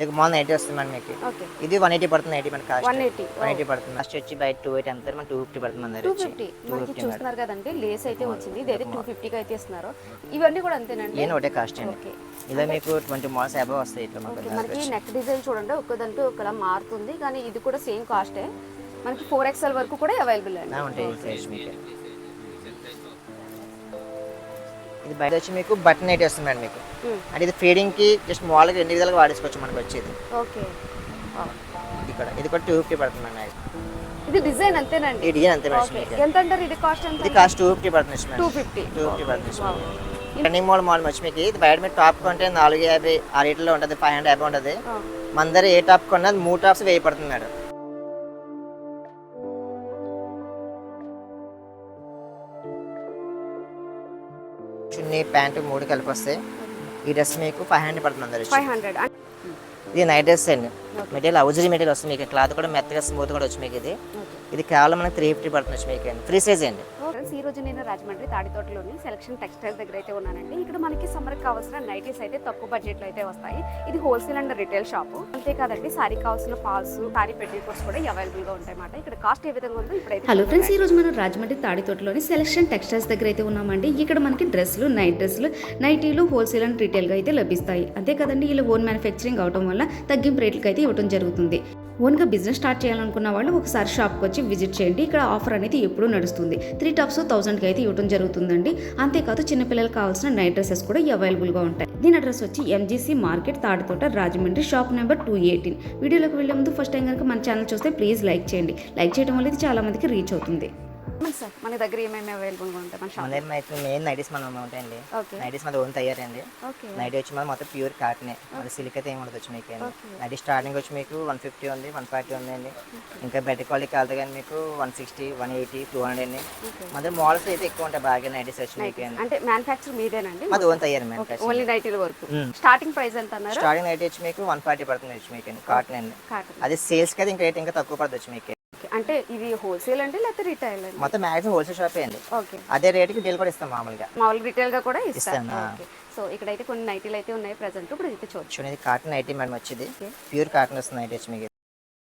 మీకు మాల్ ఎయిటీ వస్తుంది మేడం మీకు ఓకే. ఇది వన్ ఎయిటీ పడుతుంది ఎయిటీ మన cost. One eighty. One eighty పడుతుంది. ఫస్ట్ వచ్చి బయట టూ ఎయిటీ అంతా మన టూ ఫిఫ్టీ పడుతుంది మన టూ ఫిఫ్టీ. మనకి చూస్తున్నారు కదండి లేస్ అయితే వచ్చింది. ఇదైతే టూ ఫిఫ్టీకి అయితే ఇస్తున్నారు. ఇవన్నీ కూడా అంతేనండి? ఏం ఒకటే కాస్ట్ అండి. ఇలా మీకు ట్వంటీ మాల్స్ అబవ్ వస్తాయి ఇట్లా మనకు మనకి నెక్ డిజైన్ చూడండి ఒకదంటూ ఒకలా మారుతుంది. కానీ ఇది కూడా సేమ్ కాస్టే. మనకి ఫోర్ ఎక్స్ఎల్ వరకు కూడా అవైలబుల్ అండి. ఉంటాయి మీకు. ఇది బయట వచ్చి మీకు బటన్ ఎయిటీ వస్తుంది మేడం మీకు. అంటే ఇది ఫీడింగ్కి జస్ట్ మాల్గా రెండు విధాలుగా వాడేసుకోవచ్చు మనకు వచ్చేది. ఓకే. ఇది కూడా ఇది కూడా టూ ఫిఫ్టీ పడుతుంది మేడం ఇది డిజైన్ అంతేనండి? ఈ డిజైన్ అంతే మేడం ఎంత అంటారు? ఇది కాస్ట్ ఎంత ఇది కాస్ట్ టూ ఫిఫ్టీ పడుతుంది టూ ఫిఫ్టీ టూ ఫిఫ్టీ పడుతుంది రన్నింగ్ మోడల్ మాల్ వచ్చి మీకు. ఇది బయట మీరు టాప్ కొంటే నాలుగు యాభై ఆ రేట్లో ఉంటుంది ఫైవ్ హండ్రెడ్ యాభై ఉంటుంది. మన దగ్గర ఏ టాప్ కొన్నా మూడు టాప్స్ వెయ్యి పడుతుంది మేడం. చున్నీ ప్యాంటు మూడు కలిపి వస్తాయి. ఈ డ్రెస్ మీకు ఫైవ్ హండ్రెడ్ పడుతుంది ఫైవ్ హండ్రెడ్ ఇది నైట్ డ్రెస్ అండి. మెటీరియల్ అవుజరీ మెటీరియల్ వస్తుంది. మీకు క్లాత్ కూడా మెత్తగా స్మూత్ కూడా వచ్చి మీకు ఇది. ఇది కేవలం మనకి త్రీ ఫిఫ్టీ పడుతుంది మీకు ఫ్రీ సైజ్ అండి. ఫ్రెండ్స్ ఈ రోజు నేను రాజమండ్రి తాడితోటలోని సెలక్షన్ టెక్స్టైల్ దగ్గర అయితే ఉన్నానండి. ఇక్కడ మనకి సమ్మర్ కావాల్సిన నైటీస్ అయితే తక్కువ బడ్జెట్లో అయితే వస్తాయి. ఇది హోల్సేల్ అండ్ రిటైల్ షాప్ అంతేకాదండి సారీ కావాల్సిన పాల్స్ సారీ పెట్టికోట్స్ కూడా అవైలబుల్గా ఉంటాయి అన్నమాట. ఇక్కడ కాస్ట్ ఏ విధంగా ఉందో ఇప్పుడైతే హలో ఫ్రెండ్స్ ఈ రోజు మనం రాజమండ్రి తాడితోటలోని సెలక్షన్ టెక్స్టైల్స్ దగ్గర అయితే ఉన్నామండి. ఇక్కడ మనకి డ్రెస్సులు నైట్ డ్రెస్సులు నైటీలు హోల్సేల్ అండ్ రీటైల్గా అయితే లభిస్తాయి. అంతే కదండి ఇలా ఓన్ మ్యానుఫ్యాక్చరింగ్ అవడం వల్ల తగ్గింపు రేట్లకి అయితే ఇవ్వడం జరుగుతుంది. ఓన్గా బిజినెస్ స్టార్ట్ చేయాలనుకున్న వాళ్ళు ఒకసారి షాప్కి వచ్చి విజిట్ చేయండి. ఇక్కడ ఆఫర్ అనేది ఎప్పుడూ నడుస్తుంది. త్రీ టాప్స్ థౌసండ్కి అయితే ఇవ్వడం జరుగుతుందండి. అంతేకాదు చిన్నపిల్లలకు కావాల్సిన నైట్ డ్రెస్సెస్ కూడా అవైలబుల్గా ఉంటాయి. దీని అడ్రస్ వచ్చి MGC market Tadithota Rajahmundry shop number two eighteen. వీడియోలోకి వెళ్ళే ముందు ఫస్ట్ టైం కనుక మన ఛానల్ చూస్తే ప్లీజ్ లైక్ చేయండి. లైక్ చేయడం వల్ల ఇది చాలామందికి రీచ్ అవుతుంది. సార్ మన దగ్గర ఏమేమి అవైలబుల్గా ఉంటాయి? మన మన షాప్ దగ్గర అయితే మెయిన్ నైటీస్ మనం ఉంటాయండి? ఓకే నైటీస్ మన ఓన్ తయారండి. ఓకే నైటీ వచ్చి మన మొత్తం ప్యూర్ కాటనే సిల్క్ అయితే ఏమి ఉండదు వచ్చి మీకు. నైటీ స్టార్టింగ్ వచ్చి మీకు వన్ ఫిఫ్టీ ఉంది వన్ ఫార్టీ ఉందండి. ఇంకా బెటర్ క్వాలిటీ కావాలి కానీ మీకు one sixty one eighty two hundred అండి. మన మోడల్స్ అయితే ఎక్కువ ఉంటాయి బాగా నైటీస్ వచ్చి మీకు అంటే మ్యానుఫ్యాక్చర్ మీదేనండి? మాది ఓన్ తయారు మేడం ఓన్లీ నైటీల వరకు. స్టార్టింగ్ ప్రైస్ ఎంత అన్నారు? స్టార్టింగ్ నైటీ వచ్చి మీకు వన్ ఫార్టీ పడుతుంది వచ్చి మీకు కాటన్ అండి. అది సేల్స్కి అయితే ఇంకా రేట్ ఇంకా తక్కువ పడుతుంది వచ్చి మీకు. అంటే ఇది హోల్సేల్ అండి లేకపోతే రిటైల్ అండి? మొత్తం మ్యాక్సిమం హోల్సేల్ షాపే అండి. ఓకే. అదే రేట్కి డీల్ కూడా ఇస్తాం మామూలుగా. మామూలుగా రిటైల్గా కూడా ఇస్తాను, ఆ. ఓకే. సో ఇక్కడైతే కొన్ని నైటీలు అయితే ఉన్నాయి ప్రజెంట్ ఇప్పుడు అయితే చూడొచ్చు ఇది కాటన్ నైటీ మేడం వచ్చేది. ప్యూర్ కాటన్ వస్తుంది నైట్ వచ్చి మీకు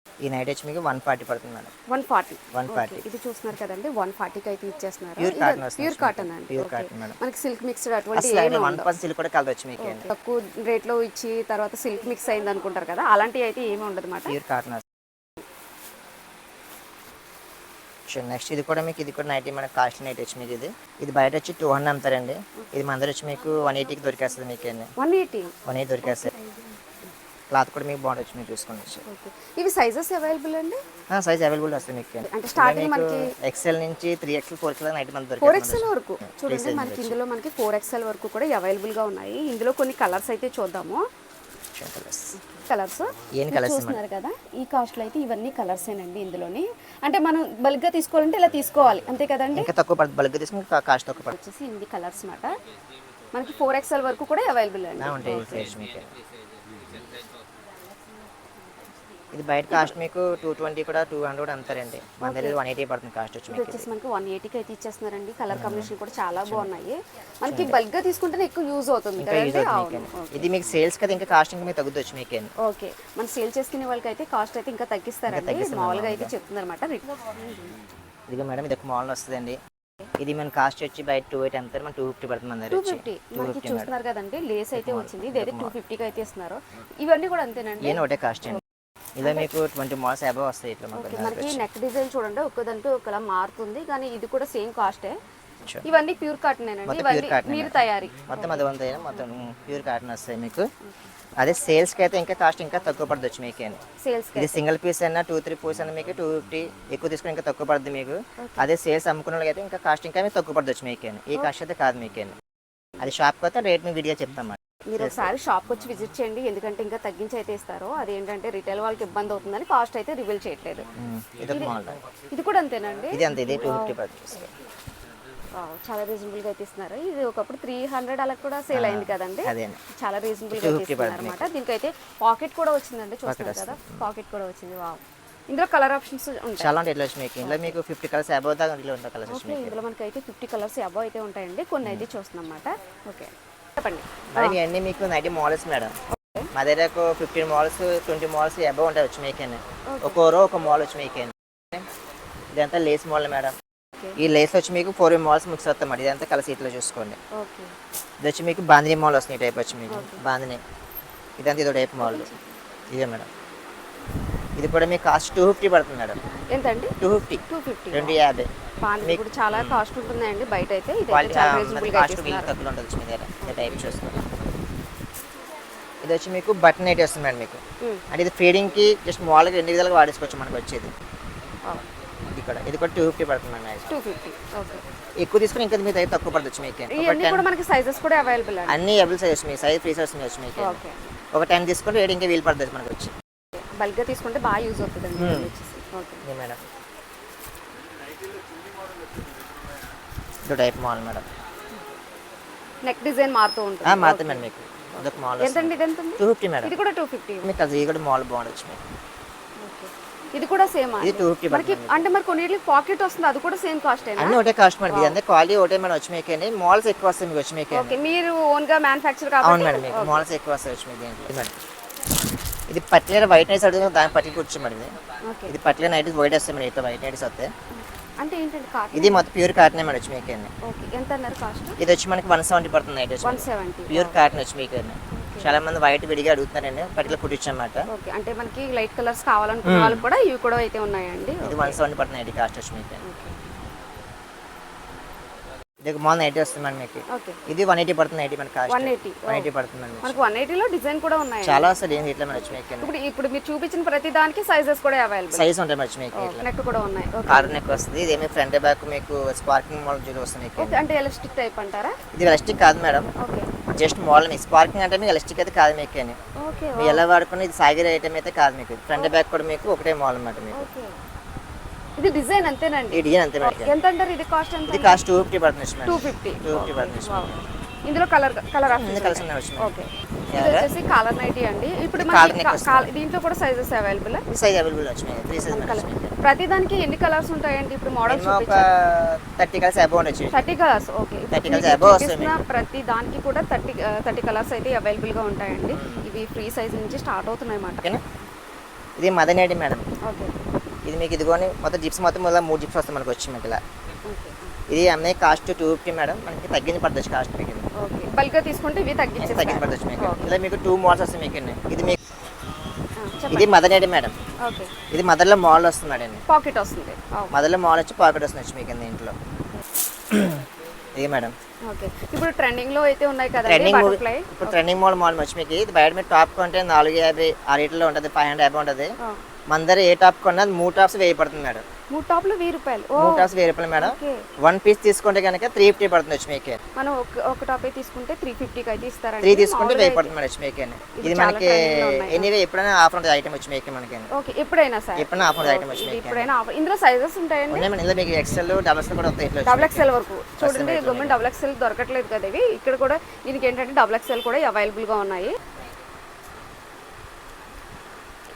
ఈ నైట్ వచ్చి మీకు వన్ ఫార్టీ పడుతుంది మేడం వన్ ఫార్టీ 140. ఇది చూస్తున్నారు కదండి వన్ ఫార్టీకి అయితే ఇచ్చేస్తున్నారు. Cotton వస్తుంది ప్యూర్ కాటన్ అండి. ఓకే. cotton madam. మనకి సిల్క్ మిక్స్డ్ అటువంటి వన్. పర్సెంట్ సిల్క్ కూడా కలర్ వచ్చి మీకు తక్కువ రేట్లో ఇచ్చి తర్వాత సిల్క్ మిక్స్ అయింది అనుకుంటారు కదా అలాంటివి అయితే ఏమీ ఉండదు అనమాట ప్యూర్ కాటన్ వస్తుంది నెక్స్ట్ ఇది కూడా మీకు ఇది కూడా నైటీ మన కాస్ట్ నైట్ వచ్చి మీకు ఇది. ఇది బయట వచ్చి టూ హండ్రెడ్ అమ్ముతారండి. ఇది మన దగ్గర వచ్చి మీకు వన్ ఎయిటీకి దొరికేస్తుంది మీకు అండి వన్ ఎయిటీ వన్ ఎయిటీ దొరికేస్తుంది. క్లాత్ కూడా మీకు బాగుంటుంది మీరు చూసుకోండి ఓకే ఇవి సైజెస్ అవైలబుల్ అండి? సైజ్ అవైలబుల్ వస్తుంది మీకు అంటే starting మనకి- ఎక్సెల్ నుంచి three XL four XL night మన ఫోర్ ఎక్స్ఎల్ వరకు. చూడండి మనకి ఇందులో మనకి ఫోర్ ఎక్స్ఎల్ వరకు కూడా అవైలబుల్గా ఉన్నాయి. ఇందులో కొన్ని కలర్స్ అయితే చూద్దాము. కలర్స్ ఏం కలర్స్ చూస్తున్నారు కదా ఈ కాస్ట్లో అయితే ఇవన్నీ కలర్స్ ఏనండి ఇందులోని. అంటే మనం బల్క్గా తీసుకోవాలంటే ఇలా తీసుకోవాలి అంతే కదండి? ఇంకా తక్కువ పడుతుంది బల్క్ తీసుకుని కాస్ట్ తక్కువ వచ్చేసి ఇన్ని కలర్స్ మాట మనకి ఫోర్ ఎక్స్ఎల్ వరకు కూడా అవైలబుల్ అండి. ఉంటాయి సైజ్ మీకు ఇది బయట కాస్ట్ మీకు టూ ట్వంటీ కూడా టూ హండ్రెడ్ అంతారండి. మన దగ్గర వన్ ఎయిటీ పడుతుంది కాస్ట్ వచ్చి ఇది వచ్చేసి మనకి వన్ ఎయిటీకి అయితే ఇచ్చేస్తున్నారండి. కలర్ కాంబినేషన్ కూడా చాలా బాగున్నాయి. మనకి బల్క్గా తీసుకుంటేనే ఎక్కువ యూజ్ అవుతుంది ఇది మీకు సేల్స్ కదా ఇంకా కాస్ట్ ఇంకా మీకు తగ్గుతుంది వచ్చి మీకు ఓకే. మన సేల్ చేసుకునే వాళ్ళకి అయితే కాస్ట్ అయితే ఇంకా తగ్గిస్తారండి. మామూలుగా అయితే చెప్తున్నారు అనమాట ఇదిగో మేడం ఇది ఒక మోడల్ వస్తుందండి. ఇది మన కాస్ట్ వచ్చి బయట టూ ఎయిట్ అంటారు మన టూ ఫిఫ్టీ పడుతుంది మన టూ ఫిఫ్టీ. మనకి చూస్తున్నారు కదండి లేస్ అయితే వచ్చింది. ఇదైతే టూ ఫిఫ్టీకి అయితే ఇస్తున్నారు. ఇవన్నీ కూడా అంతేనండి. ఏం ఒకటే కాస్ట్ అండి. ఇలా మీకు ట్వంటీ మోడల్స్ అబవ్ వస్తాయి ఇట్లా మాకు మనకి నెక్ డిజైన్ చూడండి ఒక్కదంటూ ఒకలా మారుతుంది కానీ ఇది కూడా సేమ్ కాస్టే. ఇవన్నీ ప్యూర్ కాటన్ ఇవన్నీ మీరు? తయారీ. మొత్తం అది వంద మొత్తం ప్యూర్ కాటన్ వస్తాయి మీకు. అదే సేల్స్కి అయితే ఇంకా కాస్ట్ ఇంకా తక్కువ వచ్చి మీకు సేల్స్ ఇది సింగిల్ పీస్ అయినా టూ త్రీ పీస్ అయినా మీకు టూ ఫిఫ్టీ ఎక్కువ తీసుకుని ఇంకా తక్కువ పడుతుంది మీకు. అదే సేల్స్ అమ్ముకున్న వాళ్ళకి అయితే ఇంకా కాస్ట్ ఇంకా మీకు తక్కువ పడుతుంది మీకేను ఈ కాస్ట్ అయితే కాదు మీకేను అది షాప్కి అయితే రేట్ మీకు విడిగా చెప్తాం మీరు ఒకసారి షాప్కి వచ్చి విజిట్ చేయండి. ఎందుకంటే ఇంకా తగ్గించి అయితే ఇస్తారు. అదేంటంటే రిటైల్ వాళ్ళకి ఇబ్బంది అవుతుందని కాస్ట్ అయితే రివీల్ చేయట్లేదు. ఉమ్, ఇది కూడా అంతేనండి? ఇది అంతే ఇది టూ ఫిఫ్టీ పడుతుంది వావ్, చాలా రీజనబుల్గా అయితే ఇస్తున్నారు. ఇది ఒకప్పుడు త్రీ హండ్రెడ్ అలా కూడా సేల్ అయింది కదండి? చాలా రీజనబుల్గా 250 ఇస్తున్నారు అనమాట దీనికైతే పాకెట్ కూడా వచ్చిందండి. చూస్తున్నారు కదా? పాకెట్ కూడా వచ్చింది. వావ్ ఇందులో కలర్ ఆప్షన్స్ ఉంటాయి. చాలా ఉంటాయి ఇట్లా వచ్చి మీకు. ఇందులో మీకు ఫిఫ్టీ కలర్స్ అబౌవ్ దాకా ఇందులో ఉంటాయి కలర్స్ వచ్చి ఓకే మీకు. ఇందులో మనకి అయితే ఫిఫ్టీ కలర్స్ అబౌవ్ అయితే ఉంటాయండి. కొన్ని అయితే చూస్తున్నాం అన్నమాట. ఓకే చెప్పండి. మరి మీకు నైటీ మోడల్స్ మేడం. మా దగ్గర ఒక ఫిఫ్టీన్ మాల్స్ ట్వంటీ మాల్స్ అబౌవ్ ఉంటాయి వచ్చి మీకేనే ఒక రో ఒక మాల్ వచ్చి మీకేనే ఇదంతా లేస్ మాల్ మేడం. ఈ లేస్ వచ్చి మీకు ఫోర్ మాల్స్ మిక్స్ అవుతాం మేడం ఇదంతా కలిసి ఇట్లా చూసుకోండి. ఇది వచ్చి మీకు బాందిని మాల్ వస్తుంది ఈ టైప్ వచ్చి మీకు. బాందిని. ఇదంతా ఇదో టైప్ మాల్ ఇదే మేడం. ఇది కూడా మీకు కాస్ట్ టూ ఫిఫ్టీ పడుతుంది మేడం ఎంత అండి టూ ఫిఫ్టీ. టూ ఫిఫ్టీ రెండు యాభై. ఇప్పుడు చాలా కాస్ట్ ఉంటుందండి బయట అయితే ఇది కాస్ట్ తక్కువ మీ దగ్గర టైప్ చూసుకోండి ఇది వచ్చి మీకు బటన్ నైట్ వస్తుంది మేడం మీకు. అంటే ఇది ఫీడింగ్కి జస్ట్ మాల్గా రెండు విధాలుగా వాడేసుకోవచ్చు మనకు వచ్చేది. ఇది కూడా ఇది కూడా టూ ఫిఫ్టీ పడుతుంది మేడం టూ ఫిఫ్టీ ఓకే. ఎక్కువ తీసుకుని ఇంకా మీ దగ్గర తక్కువ పడవచ్చు మీకు. కూడా మనకి సైజెస్ కూడా అవైలబుల్ అండి. అన్ని అవైలబుల్ సైజ్ మీ సైజ్ ఫ్రీ సైజ్ వచ్చి మీకు. ఒక టెన్ తీసుకుంటే రేట్ ఇంకా వీలు పడుతుంది మనకు వచ్చి. బల్క్గా తీసుకుంటే బాగా యూజ్ అవుతుంది అండి. ఓకే. మేడం. ఇది type mall madam. Neck design మారుతూ ఉంటుంది. మారుతుంది మేడం మీకు. ఇదొక మాల్ ఎంతండి ఇది ఎంత టూ ఫిఫ్టీ మేడం. ఇది కూడా టూ ఫిఫ్టీ. మీకు అది కూడా మాల్ బాగుండొచ్చు మీకు. ఇది కూడా సేమ్ ఇది టూ ఫిఫ్టీ మనకి అంటే మరి కొన్నిటికి పాకెట్ వస్తుంది అది కూడా సేమ్ కాస్ట్ అన్ని ఒకటే కాస్ట్ మేడం. ఇది అందరి క్వాలిటీ ఒకటే మేడం వచ్చి మీకేని మాల్స్ ఎక్కువ వస్తాయి మీకు వచ్చి మీకే ఓకే. మీరు ఓన్గా మ్యానుఫ్యాక్చర్ అవును కాబట్టి మేడం మీకు. మాల్స్ ఎక్కువ వస్తాయి వచ్చి మీకు మేడం. ఇది పర్టికులర్ వైట్ నైట్స్ అడుగుతుంది దాని పట్టి కూర్చో మేడం ఇది ఓకే. ఇది పర్టికులర్ నైట్ వైట్ వస్తాయి ఇట్లా వైట్ నైట్స్ వస్తాయి అంటే ఏంటండి కాస్ట్ ఇది మొత్తం ప్యూర్ కాటన్ మేడం వచ్చి మీకేని ఓకే. ఎంత అన్నారు కాస్ట్ ఇది వచ్చి మనకి వన్ సెవెంటీ పడుతుంది నైట్ వన్ వచ్చి సెవెంటీ ప్యూర్ కాటన్ వచ్చి మీకేని చాలా మంది వైట్ విడిగా అడుగుతున్నారండి పర్టికులర్ కుట్టించన్నమాట ఓకే. అంటే మనకి లైట్ కలర్స్ కావాలనుకున్న వాళ్ళకి కూడా ఇవి కూడా అయితే ఉన్నాయండి. ఇది వన్ సెవెంటీ పడుతుంది కాస్ట్ వచ్చి మీకు ఇది మాల్ నైట్ వస్తుంది మేడం మీకు ఇది వన్ ఎయిటీ పడుతుంది నైట్ మన cost one eighty one eighty పడుతుంది మేడం మనకు వన్ ఎయిటీలో డిజైన్ కూడా ఉన్నాయి చాలా వస్తుంది ఏంది ఇట్లా మేడం వచ్చి మీకు ఇప్పుడు ఇప్పుడు మీరు చూపించిన ప్రతి దానికి సైజెస్ కూడా అవైలబుల్ సైజ్ ఉంటాయి మేడం మీకు నెక్ కూడా ఉన్నాయి. కార్ నెక్ వస్తుంది ఇదేమి ఫ్రంట్ బ్యాక్ మీకు స్పార్కింగ్ మోడల్ జూలు వస్తుంది అంటే ఎలాస్టిక్ టైప్ అంటారా? ఇది ఎలాస్టిక్ కాదు మేడం. ఓకే. జస్ట్ మోడల్ మీకు. స్పార్కింగ్ అంటే మీకు ఎలాస్టిక్ అయితే కాదు మీకు అని ఓకే మీరు ఎలా వాడుకున్న ఇది సాగిరే ఐటమ్ అయితే కాదు మీకు. ఫ్రంట్ బ్యాక్ కూడా మీకు ఒకటే మోడల్ అన్నమాట మీకు. ఇది డిజైన్ అంతేనండి. ఈ డిజైన్ అంతే మేడం ఎంత అంటారు ఇది కాస్ట్ ఎంత ఇది కాస్ట్ టూ ఫిఫ్టీ పడుతుంది two madam fifty. Two fifty పడుతుంది ఇందులో కలర్ కలర్ అన్ని కలిసి ఉన్నాయి. ఓకే. ఇది వచ్చేసి కాలర్ నైటీ అండి. ఇప్పుడు ఇది మనకి. కాల- దీంట్లో కూడా సైజెస్ అవైలబుల్ ఈ సైజ్ అవైలబుల్ వచ్చి మీకు త్రీ సైజ్ మేడం ప్రతి దానికి ఎన్ని కలర్స్ ఉంటాయండి? ఇప్పుడు మోడల్ మినిమం ఒక థర్టీ కలిసి అబౌవ్ ఉండొచ్చు thirty colours okay. 30 colours above వస్తాయి చూపిస్తున్న ప్రతి దానికి కూడా థర్టీ థర్టీ కలర్స్ అయితే అవైలబుల్గా ఉంటాయండి ఇవి ఫ్రీ సైజ్ నుంచి స్టార్ట్ అవుతున్నాయి అన్నమాట. ఓకేనా? ఇది మదన్ ఐడి మేడం. ఓకే. ఇది మీకు ఇదిగోని మొత్తం జిప్స్ మొత్తం మొదల మూడు జిప్స్ వస్తాయి మనకు వచ్చి మీకు ఇలా. ఇది అమ్మాయి కాస్ట్ టూ ఫిఫ్టీ మేడం. మనకి తగ్గింది పడుతుంది కాస్ట్ మీకు ఇది. ఓకే. బల్క్గా తీసుకుంటే ఇవి తగ్గించేస్తారు పడుతుంది మీకు. ఇలా మీకు టూ మోడల్స్ వస్తాయి మీకు. ఇది మీకు ఇది మదర్ ఐడి మేడం. ఓకే. ఇది మదర్లో మోడల్ వస్తుంది మేడం. పాకెట్ వస్తుంది. మదర్లో మోడల్ వచ్చి పాకెట్ వస్తుంది మీకు కింద ఇంట్లో. ఇది మేడం. ఓకే. ఇప్పుడు ట్రెండింగ్లో అయితే ఉన్నాయి కదండి ట్రెండింగ్ ఇప్పుడు ట్రెండింగ్ మోడల్ మోడల్ వచ్చి మీకు ఇది బయట మీరు టాప్ కొంటే నాలుగు యాభై ఆ రేట్లో ఉంటుంది ఫైవ్ హండ్రెడ్ యాభై ఉంటుంది. మన దగ్గర ఏ టాప్ కొన్నా మూడు టాప్స్ వెయ్యి పడుతుంది మేడం. మూడు టాప్లు వెయ్యి రూపాయలు. మూడు టాప్స్ వెయ్యి రూపాయలు మేడం. వన్ పీస్ తీసుకుంటే కనుక త్రీ ఫిఫ్టీ పడుతుంది వచ్చి మీకే మనం ఒక టాప్ తీసుకుంటే త్రీ ఫిఫ్టీకి అయితే ఇస్తారండి. త్రీ తీసుకుంటే వెయ్యి పడుతుంది మేడం వచ్చి మీకే ఇది మనకి. ఎనీవే ఎప్పుడైనా ఆఫర్ ఉంటుంది ఐటమ్ వచ్చి మీకే మనకి ఓకే ఎప్పుడైనా సార్. ఎప్పుడైనా ఆఫర్ ఐటమ్ వచ్చి ఇప్పుడైనా ఆఫర్. ఇందులో సైజెస్ ఉంటాయండి? ఉన్నాయి మేడం. ఇలా మీకు ఎక్సెల్ డబల్స్ కూడా వస్తాయి డబుల్ మీకు. ఎక్స్ఎల్ వరకు. చూడండి గవర్నమెంట్ డబుల్ ఎక్స్ఎల్ దొరకట్లేదు కదా ఇవి. ఇక్కడ కూడా దీనికి ఏంటంటే డబుల్ ఎక్స్ఎల్ కూడా అవైలబుల్గా ఉన్నాయి.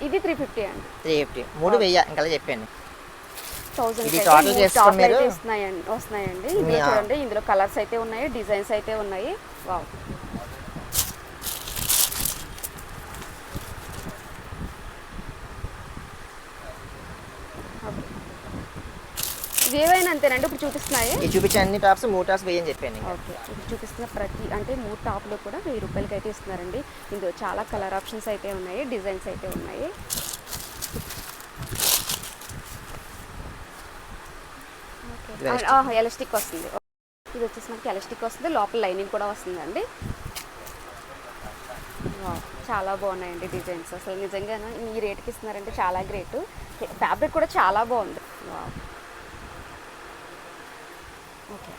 ఇది త్రీ ఫిఫ్టీ అండి. త్రీ ఫిఫ్టీ మూడు వెయ్యి ఇంకా చెప్పండి థౌసండ్ చేసుకొని మీరు- వస్తున్నాయండి వస్తున్నాయండి. ఇందులో చూడండి ఇందులో కలర్స్ అయితే ఉన్నాయి డిజైన్స్ అయితే ఉన్నాయి. వావ్ ఇవి ఏవైనా అంతేనండి? ఇప్పుడు చూపిస్తున్నాయి. ఇది చూపించే అన్ని టాప్స్ మూడు టాప్స్ వెయ్యి అని చెప్పాను. ఓకే. ఇప్పుడు చూపిస్తున్న ప్రతి అంటే మూడు టాప్లు కూడా వెయ్యి రూపాయలకి అయితే ఇస్తున్నారండి. ఇందులో చాలా కలర్ ఆప్షన్స్ అయితే ఉన్నాయి డిజైన్స్ అయితే ఉన్నాయి. ఎలాస్టిక్. వస్తుంది. ఇది వచ్చేసి మనకి ఎలాస్టిక్ వస్తుంది లోపల లైనింగ్ కూడా వస్తుందండి. చాలా బాగున్నాయండి డిజైన్స్. అసలు నిజంగా ఈ రేట్కి ఇస్తున్నారంటే చాలా గ్రేట్. ఫ్యాబ్రిక్ కూడా చాలా బాగుంది. వావ్. ఓకే.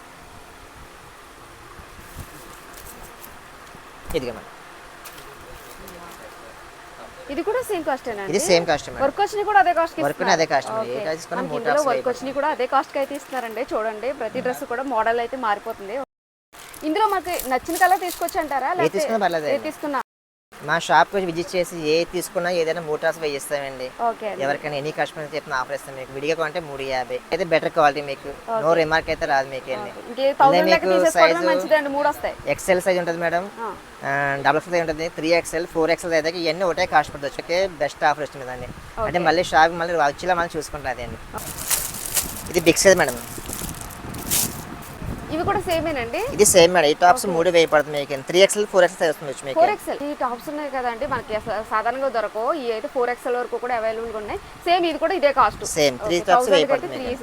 ఇదిగా మేడం. ఇది కూడా సేమ్ కాస్ట్ ఇది సేమ్ కాస్ట్ వర్క్ వచ్చినవి కూడా అదే కాస్ట్ని అదే tops వర్క్ వచ్చినవి కూడా అదే కాస్ట్కి అయితే ఇస్తున్నారండి. చూడండి ప్రతి డ్రెస్ కూడా మోడల్ అయితే మారిపోతుంది. ఇందులో మాకు నచ్చిన కలర్ తీసుకొచ్చి అంటారా తీసుకున్నా మా వచ్చి విజిట్ చేసి ఏ తీసుకున్నా ఏదైనా మూడు వేయిస్తామండి ఓకే అండి. ఎవరికైనా ఎనీ కస్టమర్ చెప్పిన ఆఫర్ ఇస్తాం. మీకు విడిగా కొంటే మూడు యాభై. అయితే బెటర్ క్వాలిటీ మీకు. నో రిమార్క్ అయితే రాదు మీకు అండి మీకు అండి వస్తాయి. ఎక్సెల్ సైజ్ ఉంటుంది మేడం. డబుల్ సైజ్ ఉంటుంది. త్రీ ఎక్స్ఎల్ ఫోర్ ఎక్స్ఎల్ అయితే ఇవన్నీ ఒకటే కాస్ట్ పడుతుంది ఓకే బెస్ట్ ఆఫర్ ఇస్తుంది దాన్ని అంటే. మళ్ళీ షాప్ మళ్ళీ వచ్చేలా మళ్ళీ చూసుకుంటాం అదండి. ఇది బిగ్ సైజ్ మేడం. ఇవి కూడా సేమేనండి? ఇది సేమ్ మేడం ఈ టాప్స్ మూడు వేయి పడుతుంది మీకు త్రీ ఎక్స్ఎల్ ఫోర్ ఎక్స్ఎల్ వస్తుంది మీకు ఫోర్ ఎక్స్ఎల్ ఈ టాప్స్ ఉన్నాయి కదండి మనకి సాధారణంగా దొరకవు. ఇవి అయితే ఫోర్ ఎక్స్ఎల్ వరకు కూడా అవైలబుల్గా ఉన్నాయి. సేమ్ ఇది కూడా ఇదే కాస్ట్ సేమ్ త్రీ టాప్స్ వేయి పడుతుంది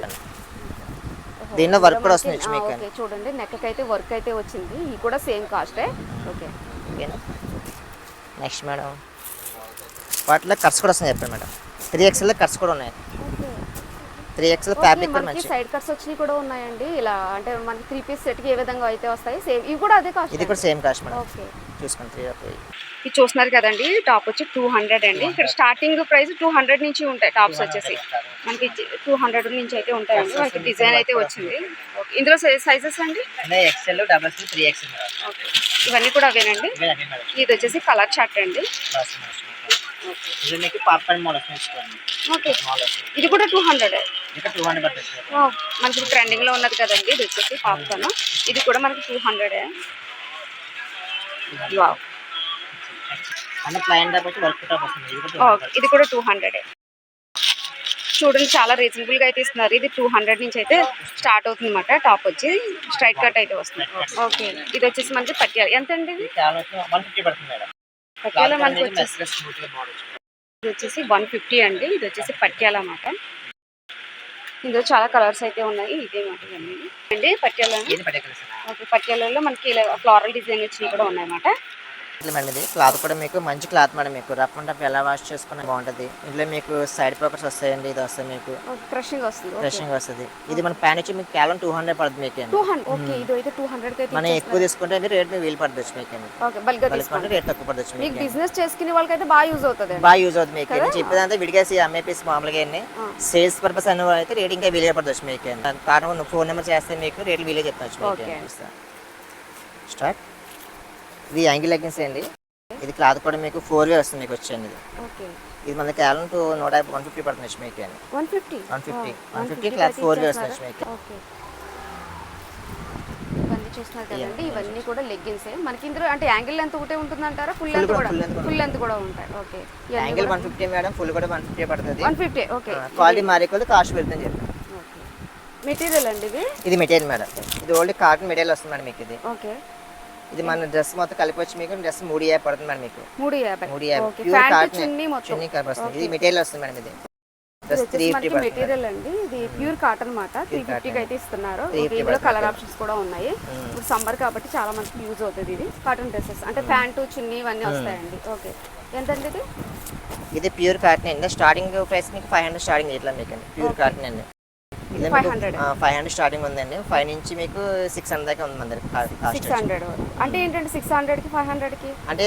దీనిలో వర్క్ కూడా వస్తుంది మీకు ఓకే. చూడండి నెక్ అయితే వర్క్ అయితే వచ్చింది. ఇది కూడా సేమ్ కాస్టే ఓకే నెక్స్ట్ మేడం వాటిలో కట్స్ కూడా వస్తున్నాయి చెప్పండి మేడం త్రీ ఎక్స్ఎల్ కట్స్ కూడా ఉన్నాయి. త్రీ ఎక్స్ఎల్ ఫ్యాబ్రిక్ కూడా మంచి సైడ్ కట్స్ వచ్చినవి కూడా ఉన్నాయండి. ఇలా అంటే మనకి త్రీ పీస్ సెట్కి ఏ విధంగా అయితే వస్తాయి సేమ్ ఇవి కూడా అదే కాస్ట్ ఇది కూడా సేమ్ కాస్ట్ మేడం. ఓకే చూసుకోండి త్రీ ఇది చూస్తున్నారు కదండి టాప్ వచ్చి టూ హండ్రెడ్ అండి. ఇక్కడ స్టార్టింగ్ ప్రైస్ టూ హండ్రెడ్ నుంచి ఉంటాయి టాప్స్ వచ్చేసి. మనకి టూ హండ్రెడ్ నుంచి అయితే ఉంటాయండి. మనకి డిజైన్ అయితే వచ్చింది. ఓకే ఇందులో సైజెస్ అండి? ఎక్స్ఎల్ డబల్ త్రీ ఓకే ఇవన్నీ కూడా అవేనండి? ఇది వచ్చేసి కలర్ చార్ట్ అండి. ఇది మీకు ఓకే. ఇది కూడా టూ హండ్రెడ్ ఇంకా టూ హండ్రెడ్ పడుతుంది. మనకి ట్రెండింగ్లో ఉన్నది కదండి ఇది వచ్చేసి పాప్కార్న్. ఇది కూడా మనకి టూ హండ్రెడ్ అంటే ప్లైన్ టాప్ వచ్చి వర్క్ టాప్ వస్తుంది. ఇది కూడా ఓకే ఇది కూడా టూ హండ్రెడ్ చూడండి చాలా రీజనబుల్గా అయితే ఇస్తున్నారు. ఇది టూ హండ్రెడ్ నుంచి అయితే స్టార్ట్ అవుతుంది అనమాట టాప్ వచ్చి స్ట్రైట్ కట్ అయితే వస్తుంది. ఓకే. ఇది వచ్చేసి మనకి పట్టియాలి. ఎంత అండి ఇది మనకి వచ్చేసి ఇది వచ్చేసి వన్ ఫిఫ్టీ అండి. ఇది వచ్చేసి పట్యాల అన్నమాట ఇందులో చాలా కలర్స్ అయితే ఉన్నాయి. ఇదే మాట అండి. పట్యాల ఓకే పట్యాలలో మనకి ఇలా ఫ్లోరల్ డిజైన్ వచ్చినవి కూడా ఉన్నాయన్నమాట. మేడం ఇది క్లాత్ కూడా మీకు మంచి క్లాత్ మేడం మీకు. రఫ్ అండ్ టఫ్ ఎలా వాష్ చేసుకున్నా బాగుంటుంది. ఇందులో మీకు సైడ్ పాకెట్స్ వస్తాయండి ఇది వస్తుంది మీకు. క్రషింగ్ వస్తుంది ఫ్రెషింగ్ వస్తుంది. ఇది మన ప్యాన్ వచ్చి మీకు కేవలం టూ హండ్రెడ్ పడుతుంది మీకు టూ హండ్రెడ్ ఓకే ఇది అయితే టూ హండ్రెడ్ మనం ఎక్కువ తీసుకుంటే రేట్ వీలు పడవచ్చు మీకు రేట్ తక్కువ పడవచ్చు మీకు మీకు బిజినెస్ చేసుకునే వాళ్ళకైతే బాగా యూజ్ అవుతుంది బాగా యూజ్ అవుతుంది మీకు చెప్పేదంతా విడిగేసి అమ్మే పీస్ మామూలుగా అన్ని సేల్స్ పర్పస్ అనే అయితే రేట్ ఇంకా వీలుగా పడవచ్చు మీకు కారణం ఫోన్ నెంబర్ చేస్తే మీకు రేట్లు వీలే. మీకు స్టార్ట్ ఇది యాంగిల్ లెగ్గిన్స్ అండి? ఇది క్లాత్ కూడా మీకు ఫోర్ వే వస్తుంది మీకు వచ్చేయండి. ఇది ఓకే. ఇది మన కేవలం టూ నూట వన్ ఫిఫ్టీ పడుతుంది మీకు అండి one fifty? One fifty. One fifty cloth four way వస్తుంది మీకు చూస్తున్నారు కదండి ఇవన్నీ కూడా లెగ్గిన్స్ మనకి ఇందులో అంటే యాంగిల్ లెంత్ ఒకటే ఉంటుందంటారా? ఫుల్ లెంత్ కూడా. ఫుల్ లెంత్ కూడా ఉంటాయి. Okay. Angle one fifty madam full కూడా వన్ ఫిఫ్టీ పడుతుంది. One fifty okay. క్వాలిటీ మారే కొద్ది కాస్ట్ పెడుతుంది చెప్పి మెటీరియల్ అండి ఇది ఇది మెటీరియల్ మేడం ఇది ఓన్లీ కాటన్ మెటీరియల్ వస్తుంది మేడం మీకు ఇది. ఓకే. ఇది మన డ్రెస్ మొత్తం కలిపి వచ్చి మీకు డ్రెస్ మూడు యాభై పడుతుంది మేడం మీకు? మూడు యాభై మూడు యాభై ప్యూర్ కాటన్ చున్నీ కలిపి వస్తుంది. ఇది మెటీరియల్ వస్తుంది మేడం ఇది. మెటీరియల్ అండి. ఇది ప్యూర్ కాటన్ అన్నమాట. త్రీ ఫిఫ్టీకి అయితే ఇస్తున్నారు. 350 ఓకే, ఇందులో కలర్. ఆప్షన్స్ కూడా ఉన్నాయి. ఇప్పుడు సమ్మర్ కాబట్టి చాలా మందికి యూజ్ అవుతుంది ఇది. కాటన్ డ్రెస్సెస్ అంటే ప్యాంటు చున్నీ ఇవన్నీ వస్తాయండి. ఓకే ఎంతండి ఇది? ఇది ప్యూర్ కాటన్ అండి. స్టార్టింగ్ ప్రైస్ మీకు ఫైవ్ హండ్రెడ్ స్టార్టింగ్ ఇట్లా మీకు ప్యూర్ కాటన్ అండి. ఇది 500. ఫైవ్ హండ్రెడ్ స్టార్టింగ్ ఉందండి. ఫైవ్ నుంచి మీకు సిక్స్ హండ్రెడ్ దాకా ఉంది మన సిక్స్ హండ్రెడ్ అంటే ఏంటంటే సిక్స్ హండ్రెడ్కి ఫైవ్ హండ్రెడ్కి అంటే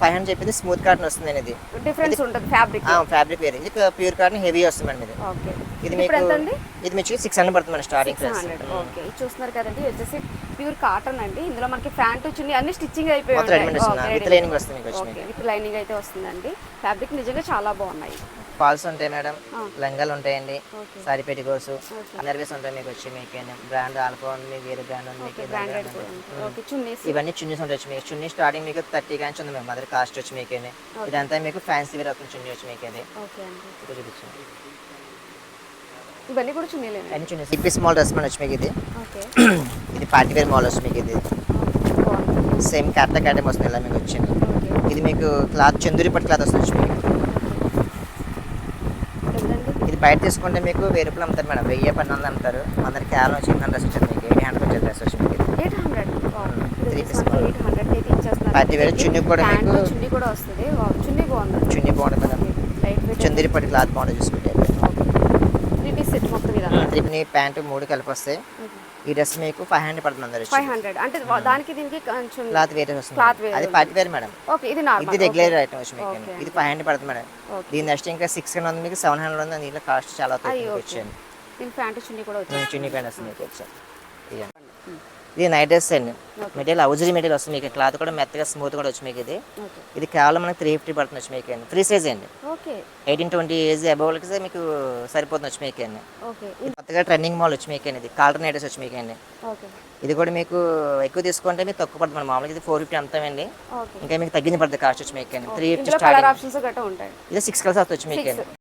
ఫైవ్ హండ్రెడ్ చెప్పింది స్మూత్ కాటన్ వస్తుంది ఇది. డిఫరెన్స్ ఉంటుంది ఫ్యాబ్రిక్ ఫ్యాబ్రిక్ వేరే. ఇది ప్యూర్ కాటన్ హెవీ వస్తుంది ఇది. ఓకే ఇది మీకు ఇది మీకు సిక్స్ హండ్రెడ్ పడుతుంది madam starting price hundred okay ఇది చూస్తున్నారు కదండి వచ్చేసి ప్యూర్ కాటన్ అండి. ఇందులో మనకి ప్యాంటు చున్నీ అన్ని స్టిచ్చింగ్ అయిపోయి విత్ లైనింగ్ వస్తుంది. విత్ లైనింగ్ అయితే వస్తుందండి. ఫ్యాబ్రిక్ నిజంగా చాలా బాగున్నాయి. ఫాల్స్ ఉంటాయి మేడం. లంగాలు ఉంటాయండి. Sorry పెట్టికోస్ okay. అందరివేస్ ఉంటాయి మీకు వచ్చి మీకు బ్రాండ్ ఆల్ఫా ఉంది వేరే బ్రాండ్ ఉంది మీకు చున్నీస్. ఇవన్నీ చున్నీస్ ఉంటాయి మీకు. చున్నీ స్టార్టింగ్ మీకు థర్టీ కాంచి ఉంది మేము మదర్ కాస్ట్ వచ్చి మీకేనే ఇదంతా మీకు ఫ్యాన్సీ వేర్ అవుతుంది చున్నీ వచ్చి ఇక్కడ చూపించండి ఇవన్నీ కూడా చున్నీలేనా అన్ని చున్నీ సిప్పి స్మాల్ డ్రెస్ మన వచ్చి మీకు ఇది. ఇది పార్టీ వేర్ మాల్ వచ్చి మీకు ఇది. సేమ్ క్యాట్ల క్యాటమ్ వస్తుంది ఇలా మీకు వచ్చింది ఇది మీకు క్లాత్ చందూరి పట్టు క్లాత్ వస్తుంది మీకు. బయట తీసుకుంటే మీకు వెయ్యి రూపాయలు అమ్ముతారు మేడం. వెయ్యి పన్నెండు అమ్ముతారు. మన కేవలం ఎయిట్ హండ్రెడ్ వచ్చింది మీకు. ఎయిట్ హండ్రెడ్ వచ్చే డ్రెస్ వచ్చి మీకు. Eight hundred. అయితే ఇచ్చేస్తున్నారు. పార్టీ వేర్ చున్నీ కూడా మీకు చున్నీ కూడా వస్తుంది. చున్నీ బాగుంది. చున్నీ బాగుంటుంది మేడం. చందూరి పట్టు క్లాత్ బాగుంటుంది చూసుకుంటే. త్రీ పీస్ సెట్ మొత్తం త్రిపుని ప్యాంటు మూడు కలిపి వస్తాయి. ఈ డ్రెస్ మీకు ఫైవ్ హండ్రెడ్ పడుతుంది అందరు ఫైవ్ హండ్రెడ్ అంటే వా- దానికి దీనికి కొంచెం క్లాత్ వేరే వస్తుంది Cloth వేరే అది పార్టీ వేర్ మేడం. ఓకే ఇది నార్మల్ ఇది రెగ్యులర్ ఐటమ్ వచ్చి మీకు. ఇది ఫైవ్ హండ్రెడ్ పడుతుంది మేడం. దీని నెక్స్ట్ ఇంకా సిక్స్ హండ్రెడ్ ఉంది మీకు సెవెన్ హండ్రెడ్ ఉంది. దీంట్లో కాస్ట్ చాలా తక్కువ వచ్చాను దీని ప్యాంట్ చున్నీ కూడా వచ్చింది చున్నీ ప్యాంట్ వస్తుంది మీకు వచ్చాను. ఇది నైట్ డ్రెస్ అండి. మెటీరియల్ అవుజరీ మెటీరియల్ వస్తుంది మీకు. క్లాత్ కూడా మెత్తగా స్మూత్ కూడా వచ్చి మీకు ఇది ఇది కేవలం మనకి త్రీ ఫిఫ్టీ పడుతుంది వచ్చి మీకు అండి. ఫ్రీ సైజ్ అండి ఎయిటీన్ ట్వంటీ ఏజ్ అబౌవ్కి మీకు సరిపోతుంది వచ్చి మీకు అండి కొత్తగా ట్రెండింగ్ మాల్ వచ్చి మీకు అండి ఇది కాలర్ నైటర్స్ వచ్చి మీకు అండి ఇది కూడా మీకు ఎక్కువ తీసుకుంటే మీకు తక్కువ పడుతుంది. మామూలుగా ఇది ఫోర్ ఫిఫ్టీ ఓకే ఇంకా మీకు తగ్గింది పడుతుంది కాస్ట్ వచ్చి మీకు అండి త్రీ ఫిఫ్టీ స్టార్టింగ్ ఇది సిక్స్ కలర్స్ వచ్చి మీకు అండి